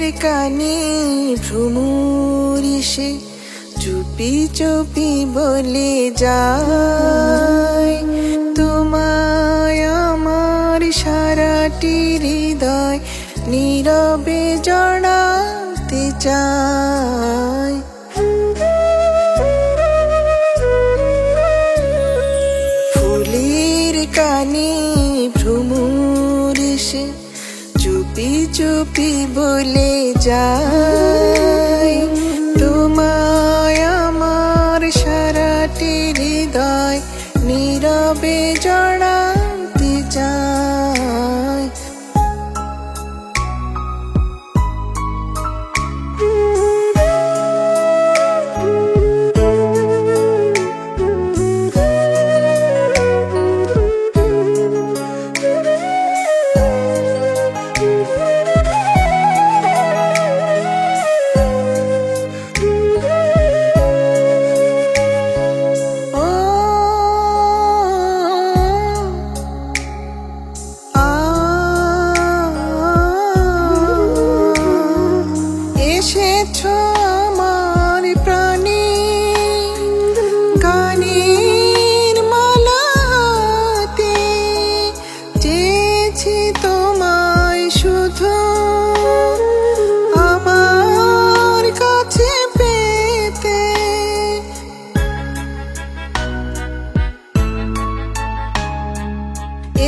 ফুলের কানে ভ্রমুরিষে চুপি চুপি বলে যায় তোমায় আমার সারাটি হৃদয় নীরবে জড়াতে চায় চুপি বলে যায়।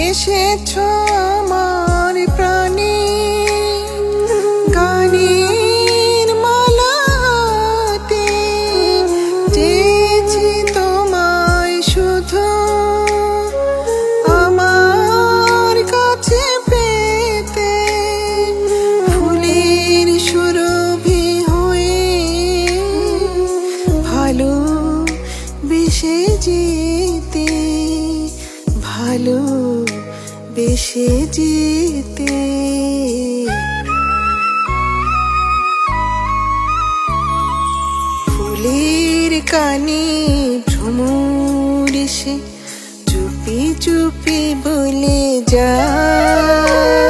এসেছো বেশে যেতে ফুলের কানে ভ্রমর এসে চুপি চুপি বলে যায়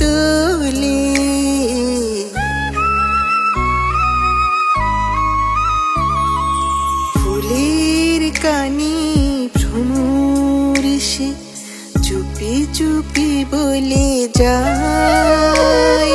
দোলি ফুলের কানি ভ্রমরিসে চুপি চুপি বলে যায়